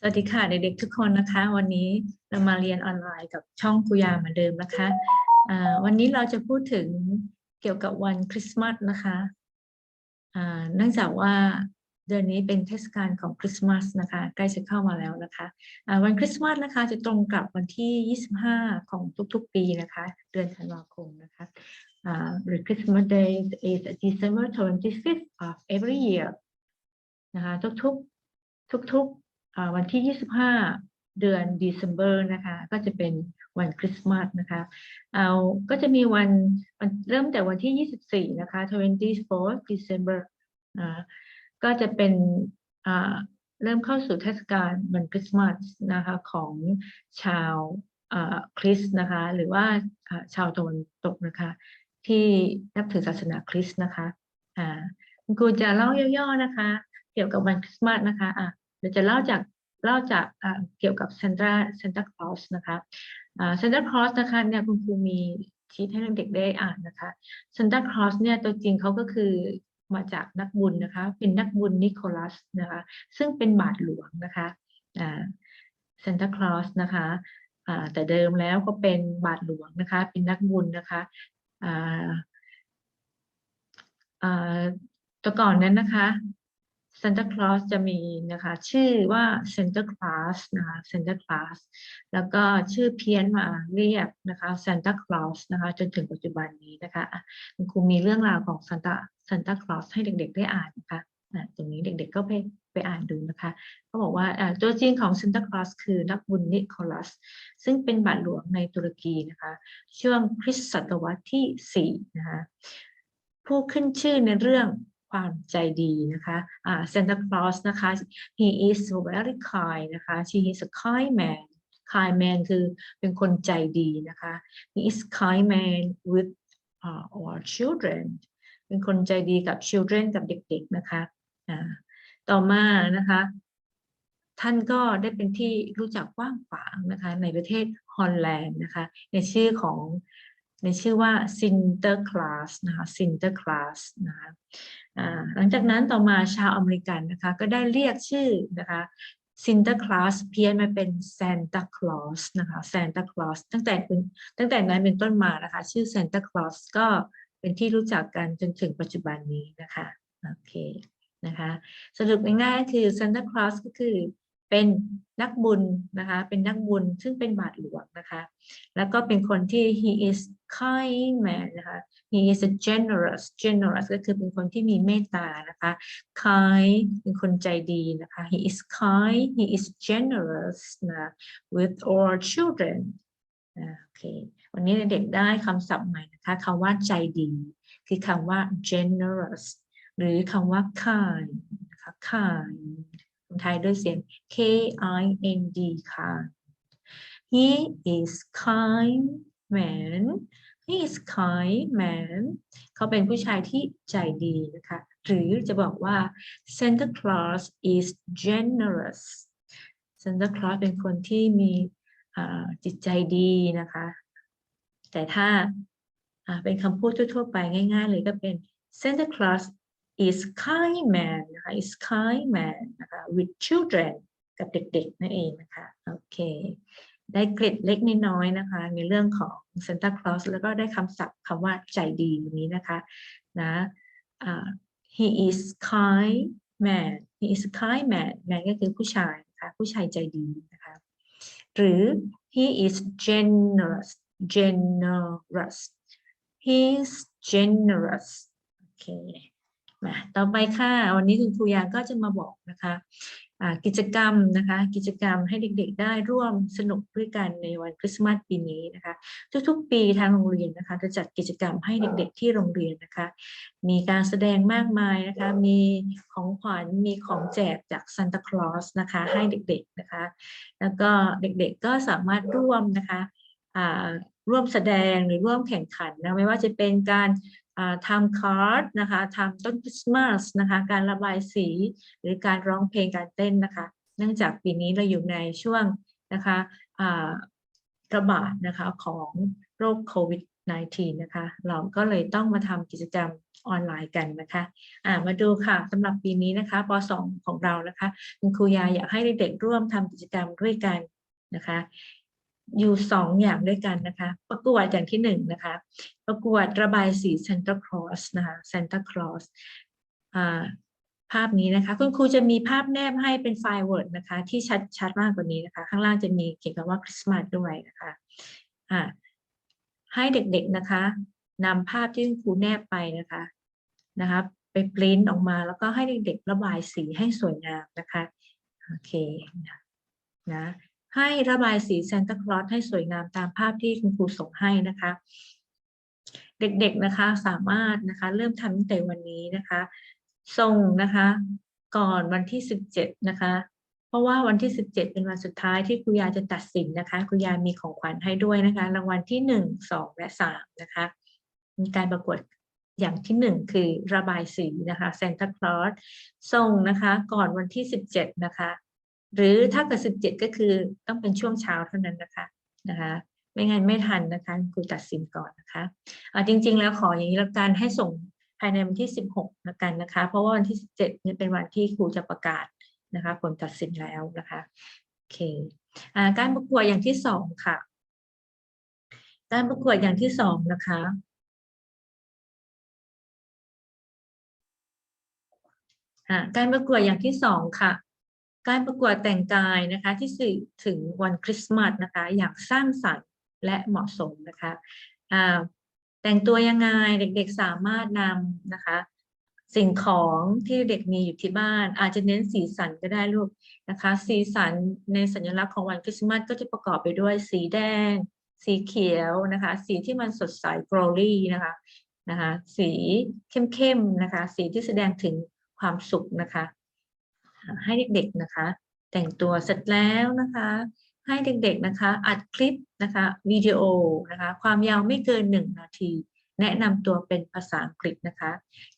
สวัสดีค่ะเด็กๆทุกคนนะคะ วันนี้เรามาเรียนออนไลน์กับช่องคุยาเหมือนเดิมนะคะวันนี้เราจะพูดถึงเกี่ยวกับวันคริสต์มาสนะคะเนื่องจากว่าเดือนนี้เป็นเทศกาลของคริสต์มาสนะคะใกล้จะเข้ามาแล้วนะคะวันคริสต์มาสนะคะจะตรงกับวันที่ 25 ของทุกๆปีนะคะ เดือนธันวาคมนะคะหรือ Christmas Day is December 25th of every year นะคะทุกๆทุกๆ วันที่ 25 เดือน December นะคะก็จะเป็นวันคริสต์มาสนะคะเอาก็จะมีวันวันเริ่มแต่วันที่ 24 นะคะ 24th December อ่าก็จะเป็นเริ่มเข้าสู่เทศกาลวันคริสต์มาสนะคะของชาวคริสต์นะคะหรือว่าชาวตะวันตกนะคะที่นับถือศาสนาคริสต์นะคะอ่าคุณครูจะเล่าย่อๆนะคะ เกี่ยวกับวันคริสต์มาสนะคะอะ เดี๋ยวจะเล่าจากเล่าจากอ่าเกี่ยวกับซานตาซานตาคลอสนะคะอ่าซานตาคลอสนะคะเนี่ยคุณครูมีชีทให้เด็กๆได้อ่านนะคะซานตาคลอสเนี่ยตัวจริงเขาก็คือมาจากนักบุญนะคะ เป็นนักบุญนิโคลัสนะคะซึ่งเป็นบาทหลวงนะคะอ่าซานตาคลอสนะคะอ่าแต่เดิมแล้วก็เป็นบาทหลวงนะคะ เป็นนักบุญนะคะอ่าอ่าแต่ก่อนนั้นนะคะ Santa Claus จะมีนะคะ ชื่อว่า Santa Claus นะคะ Santa Claus แล้วก็ชื่อเพี้ยนมาเรียกนะคะ Santa Claus นะคะจนถึงปัจจุบันนี้นะคะคุณครูมีเรื่องราวของ Santa Santa Claus ให้เด็กๆได้อ่านนะคะอะตรงนี้เด็กๆก็ไปไปอ่านดูนะคะเขาบอกว่าอะตัวจริงของ Santa Claus คือนักบุญนิโคลัส ซึ่งเป็นบาทหลวงในตุรกีนะคะ ช่วงคริสตศตวรรษที่4นะคะผู้ขึ้นชื่อในเรื่อง ความใจดีนะคะอ่า Santa Claus นะคะ he is very kind นะคะ she is a kind man kind man คือเป็นคนใจดีนะคะ he is kind man with uh, our children เป็นคนใจดีกับ children กับเด็กๆนะคะอ่าต่อมานะคะท่านก็ได้เป็นที่รู้จักกว้างขวางนะคะในประเทศฮอลแลนด์นะคะในชื่อของ ในชื่อว่า Sinterklaas นะคะ Sinterklaas นะคะหลังจากนั้นต่อมาชาวอเมริกันนะคะก็ได้เรียกชื่อนะคะ Sinterklaas เพี้ยนมาเป็น Santa Claus นะคะ Santa Claus ตั้งแต่เป็นตั้งแต่นั้นเป็นต้นมานะคะ ชื่อ Santa Claus ก็เป็นที่รู้จักกันจนถึงปัจจุบันนี้นะคะโอเคนะคะ สรุปง่ายๆก็คือ Santa Claus ก็คือ เป็นนักบุญนะคะ เป็นนักบุญซึ่งเป็นบาทหลวงนะคะ แล้วก็เป็นคนที่ he is kind man นะคะ he is a generous generous ก็คือเป็นคนที่มีเมตตานะคะ kind เป็นคนใจดีนะคะ he is kind he is generous นะ with all children โอเค วันนี้เด็กได้คำศัพท์ใหม่นะคะคำว่าใจดี คือคำว่า generous หรือคำว่า kind นะคะ kind คนไทยด้วยเสียง K I N D kind he is kind man he is kind man เขาเป็นผู้ชายที่ใจดีนะคะ หรือจะบอกว่า Santa Claus is generous Santa Claus เป็นคนที่มีจิตใจดีนะคะ แต่ถ้าอ่าเป็นคำพูดทั่วๆไปง่าย ๆ เลยก็เป็น Santa Claus is kind man นะคะ is kind man นะคะ with children กับเด็กๆนั่นเองนะคะโอเค ได้เกร็ดเล็กน้อยๆนะคะ ในเรื่องของ Santa Claus แล้วก็ได้คำศัพท์คำว่าใจดีวันนี้นะคะนะอ่า he is kind man he is kind man man ก็คือผู้ชายนะคะผู้ชายใจดีนะคะหรือ he is generous generous he is generous โอเค ต่อไปค่ะ วันนี้คุณครูยาก็จะมาบอกนะคะกิจกรรมนะคะกิจกรรมให้เด็กๆ ได้ร่วมสนุกด้วยกันในวันคริสต์มาสปีนี้นะคะทุกๆ ปีทางโรงเรียนนะคะจะจัดกิจกรรมให้เด็กๆ ที่โรงเรียนนะคะ มีการแสดงมากมายนะคะมีของขวัญมีของแจกจากซานตาคลอสนะคะให้เด็กๆนะคะแล้วก็เด็กๆก็สามารถร่วมนะคะร่วมแสดงหรือร่วมแข่งขันนะไม่ว่าจะเป็นการ ทำคาร์ดนะคะทำต้นคริสต์มาสนะคะการระบายสี หรือการร้องเพลงการเต้นนะคะ เนื่องจากปีนี้เราอยู่ในช่วงนะคะระบาดนะคะของโรคโควิด -19 นะคะ เราก็เลยต้องมาทำกิจกรรมออนไลน์กันนะคะอ่ามาดูค่ะสำหรับปีนี้นะคะป .2 ของเรานะคะ คุณครูยาอยากให้เด็กๆร่วมทำกิจกรรมด้วยกันนะคะ อยู่สองอย่างด้วยกันนะคะ ประกวดอย่างที่หนึ่งนะคะ ประกวดระบายสี Santa Claus นะคะ Santa Claus อ่าภาพนี้นะคะ คุณครูจะมีภาพแนบให้เป็นไฟล์ Word นะคะ ที่ชัดชัดมากกว่านี้นะคะ ข้างล่างจะมีเขียนคำว่าคริสต์มาสด้วยนะคะให้เด็กๆนะคะนำภาพที่คุณครูแนบไปนะคะนะคะไปปริ้นออกมาแล้วก็ให้เด็กๆระบายสีให้สวยงามนะคะโอเคนะ ให้ระบายสีซานตาคลอสให้สวยงามตามภาพที่คุณครูส่งให้นะคะ เด็กๆนะคะสามารถนะคะ เริ่มทำตั้งแต่วันนี้นะคะ ส่งนะคะ ก่อนวันที่สิบเจ็ดนะคะ เพราะว่าวันที่สิบเจ็ดเป็นวันสุดท้ายที่ครูยาจะตัดสินนะคะครูยามีของขวัญให้ด้วยนะคะ รางวัลที่หนึ่งสองและสามนะคะ มีการประกวดอย่างที่หนึ่งคือระบายสีนะคะซนต a คลอสส่งนะคะ ก่อนวันที่สิบเจ็ดนะคะ หรือถ้าเกิดสิบเจ็ดก็คือต้องเป็นช่วงเช้าเท่านั้นนะคะนะคะไม่งั้นไม่ทันนะคะครูตัดสินก่อนนะคะอ่าจริง ๆ แล้วขออย่างนี้ละกันให้ส่งภายในวันที่สิบหกละกันนะคะ เพราะว่าวันที่สิบเจ็ดนี่เป็นวันที่ครูจะประกาศนะคะผลตัดสินแล้วนะคะโอเคอ่าการประกวดอย่างที่สองค่ะ การประกวดอย่างที่สองนะคะอ่าการประกวดอย่างที่สองค่ะ การประกวดแต่งกายนะคะที่สื่อถึงวันคริสต์มาสนะคะอย่างสร้างสรรค์และเหมาะสมนะคะแต่งตัวยังไงเด็กๆสามารถนำนะคะสิ่งของที่เด็กมีอยู่ที่บ้าน อาจจะเน้นสีสันก็ได้ลูกนะคะ สีสันในสัญลักษณ์ของวันคริสต์มาสก็จะประกอบไปด้วยสีแดง สีเขียวนะคะ สีที่มันสดใสโกลลี่นะคะนะคะ สีเข้มๆนะคะ สีที่แสดงถึงความสุขนะคะ ให้เด็กๆนะคะ แต่งตัวเสร็จแล้วนะคะ ให้เด็กๆนะคะ อัดคลิปนะคะวิดีโอนะคะ ความยาวไม่เกินหนึ่งนาที แนะนำตัวเป็นภาษาอังกฤษนะคะ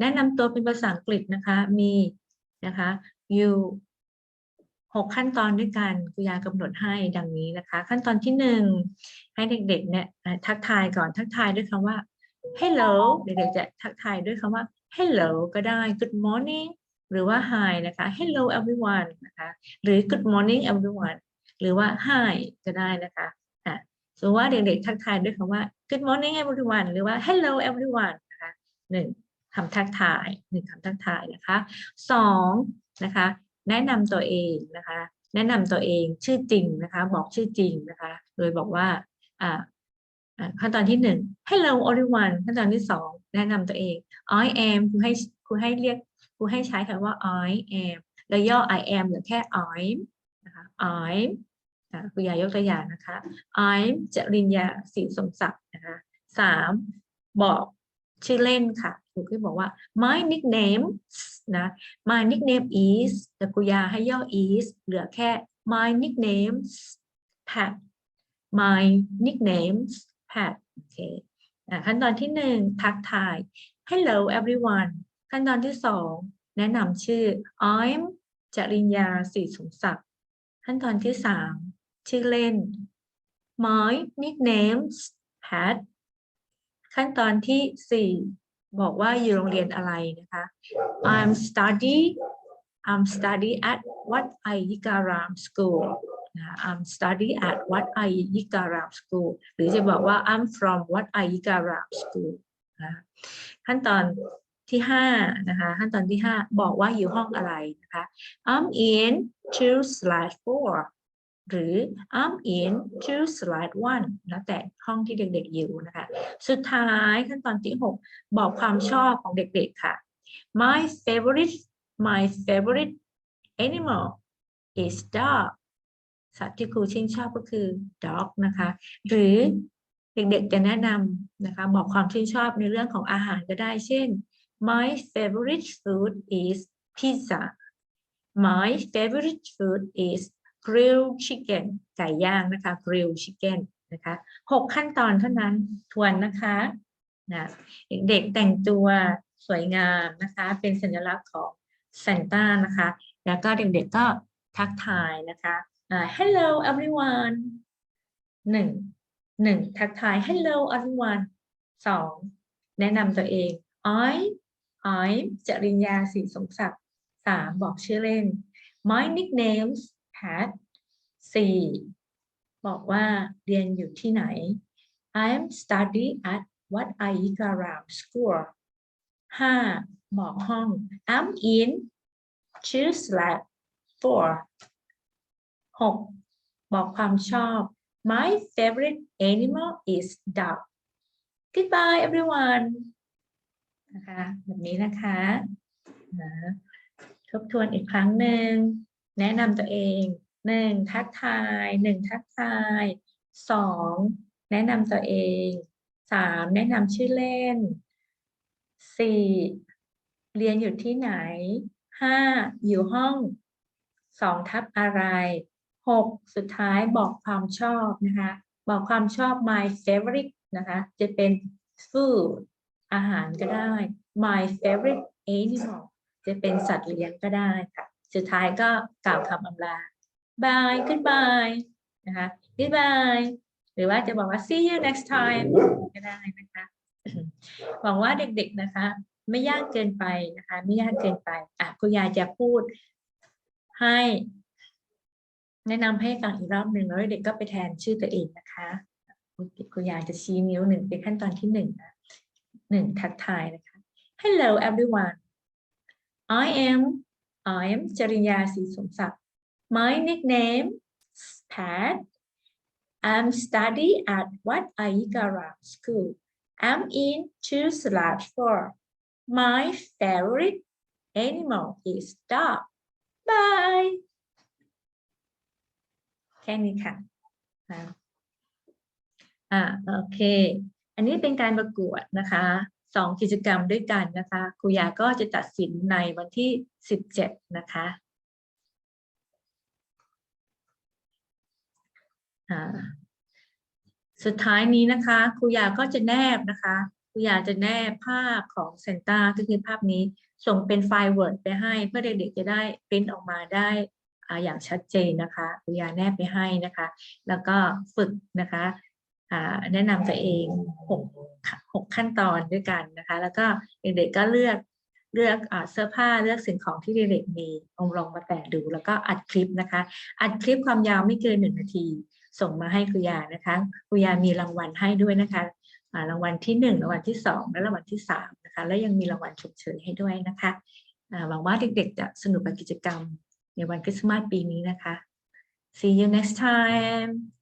แนะนำตัวเป็นภาษาอังกฤษนะคะมีนะคะอยู่หกขั้นตอนด้วยกันคุยากำหนดให้ดังนี้นะคะ ขั้นตอนที่หนึ่งให้เด็กๆเนี่ยทักทายก่อนทักทายด้วยคำว่า hello เด็กๆจะทักทายด้วยคำว่า hello ก็ได้ good morning หรือว่า hi นะคะ hello everyone นะคะหรือ good morning everyone หรือว่า hi ก็ได้นะคะอะสมมติว่าเด็กๆทักทายด้วยคำว่า good morning everyone หรือว่า hello everyone นะคะหนึ่งคำทักทายหนึ่งคำทักทายนะคะสองนะคะแนะนำตัวเองนะคะแนะนำตัวเองชื่อจริงนะคะบอกชื่อจริงนะคะโดยบอกว่าอ่าอ่าขั้นตอนที่หนึ่ง hello everyone ขั้นตอนที่สองแนะนำตัวเอง I am ครูให้ครูให้เรียก ครูให้ใช้คำว่า I am แล้วย่อ I am หรือแค่ I'm นะคะ I'm ครูยายกตัวอย่างนะคะ I'm จริญญาศรีสมศักดิ์นะคะสามบอกชื่อเล่นค่ะครูก็บอกว่า my nickname นะ my nickname is แต่ครูยาให้ย่อ is เหลือแค่ my nickname Pat my nickname Pat โอเคขั้นตอนที่หนึ่งทักทาย hello everyone ขั้นตอนที่สองแนะนำชื่อ I'm จริญญาศรีสมศักดิ์ขั้นตอนที่สามชื่อเล่น my nicknames Pat ขั้นตอนที่สี่บอกว่าอยู่โรงเรียนอะไรนะคะ I'm study I'm study at Wat Ayikaram School นะ I'm study at Wat Ayikaram School หรือจะบอกว่า I'm from Wat Ayikaram School นะขั้นตอน ที่ห้านะคะขั้นตอนที่ห้าบอกว่าอยู่ห้องอะไรนะคะ I'm in two slide four หรือ I'm in two slide one แล้วแต่ห้องที่เด็กๆอยู่นะคะ สุดท้ายขั้นตอนที่หกบอกความชอบของเด็กๆค่ะ My favorite my favorite animal is dog สัตว์ที่ครูชื่นชอบก็คือ dog นะคะ หรือเด็กๆจะแนะนำนะคะ บอกความชื่นชอบในเรื่องของอาหารก็ได้ เช่น My favorite food is pizza My favorite food is grilled chicken ไก่ย่างนะคะ grilled chicken นะคะหกขั้นตอนเท่านั้นทวนนะคะนะเด็กแต่งตัวสวยงามนะคะ เป็นสัญลักษณ์ของซานต้านะคะ แล้วก็เด็กๆก็ทักทายนะคะ hello everyone หนึ่งหนึ่งทักทาย hello everyone สองแนะนำตัวเอง I I'm จริญญาศรีสมศักดิ์สามบอกชื่อเล่น My nickname's Pat สี่บอกว่าเรียนอยู่ที่ไหน I'm study at Wat Ayikaram School ห้าบอกห้อง I'm in choose lab four หกบอกความชอบ My favorite animal is dog Goodbye everyone นะคะ แบบนี้นะคะนะทบทวนอีกครั้งหนึ่ง แนะนำตัวเองหนึ่งทักทายหนึ่งทักทายสองแนะนำตัวเองสามแนะนำชื่อเล่นสี่เรียนอยู่ที่ไหนห้าอยู่ห้องสองทับอะไรหกสุดท้ายบอกความชอบนะคะ บอกความชอบ my favorite นะคะ จะเป็น food อาหารก็ได้ my favorite animal จะเป็นสัตว์เลี้ยงก็ได้ค่ะ สุดท้ายก็กล่าวคำอำลา bye goodbye นะคะ goodbye หรือว่าจะบอกว่า see you next time ก็ได้นะคะ หวังว่าเด็กๆนะคะ ไม่ยากเกินไปนะคะ ไม่ยากเกินไปอะคุณยายจะพูดให้ แนะนำให้ฟังอีกรอบหนึ่งแล้วเด็กก็ไปแทนชื่อตัวเองนะคะ คุณคุณยายจะชี้นิ้วหนึ่งเป็นขั้นตอนที่หนึ่งนะ หนึ่งทักทายนะคะ Hello everyone I am I am จริญญาศรีสมศักดิ์ My nickname is Pat I'm study at Wat Ayikara School I'm in two slash four My favorite animal is dog Bye แค่นี้ค่ะอ่าอ่าโอเค อันนี้เป็นการประกวดนะคะสองกิจกรรมด้วยกันนะคะครูยาก็จะตัดสินในวันที่สิบเจ็ดนะคะสุดท้ายนี้นะคะครูยาก็จะแนบนะคะครูยาจะแนบภาพของเซนต้าก็คือภาพนี้ส่งเป็นไฟล์ Word ไปให้ เพื่อเด็กๆจะได้ปริ้นออกมาได้อย่างชัดเจนนะคะครูยาแนบไปให้นะคะ แล้วก็ฝึกนะคะ แนะนำตัวเองหกหกขั้นตอนด้วยกันนะคะ แล้วก็เด็กๆก็เลือกเลือกเสื้อผ้าเลือกสิ่งของที่เด็กๆมีลองลองมาแตะดู แล้วก็อัดคลิปนะคะ อัดคลิปความยาวไม่เกินหนึ่งนาที ส่งมาให้ครูยานะคะครูยามีรางวัลให้ด้วยนะคะรางวัลที่หนึ่งรางวัลที่สองและรางวัลที่สามนะคะแล้วยังมีรางวัลชมเชยให้ด้วยนะคะหวังว่าเด็กๆ จะสนุกกับกิจกรรมในวันคริสต์มาสปีนี้นะคะ See you next time.